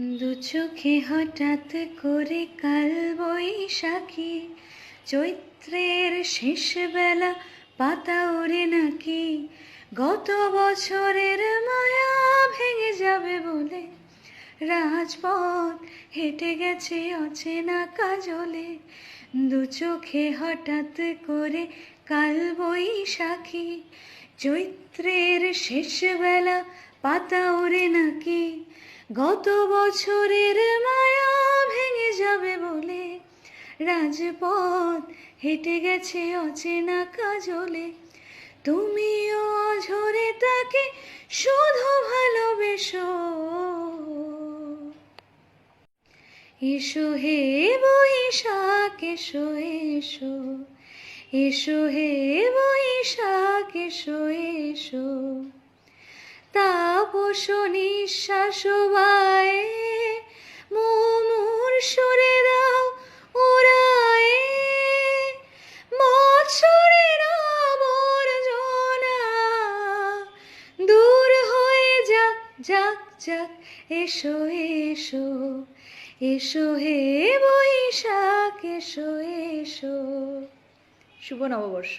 দু চোখে হঠাৎ করে কাল বৈশাখী, চৈত্রের শেষ বেলা পাতা ওরে নাকি? গত বছরের মায়া ভেঙে যাবে বলে রাজপথ হেঁটে গেছে অচেনা কাজলে। দু চোখে হঠাৎ করে কাল বৈশাখী, চৈত্রের শেষ বেলা পাতা ওরে নাকি? গত বছরের মায়া ভেঙে যাবে বলে রাজপথ হেঁটে গেছে অচেনা কাজলে। তুমিও ঝরে তাকে শুধু ভালোবেসো। এসো হে বৈশাখ এসো এসো। এসো হে বৈশাখ এসো এসো। তাপস নিঃশ্বাস বায়ে, মোমুর দাও ওরায়ে বছরের আবর্জনা দূর হয়ে যাক যাক যাক, এসো এসো এসো হে বৈশাখ, এসো এসো। শুভ নববর্ষ।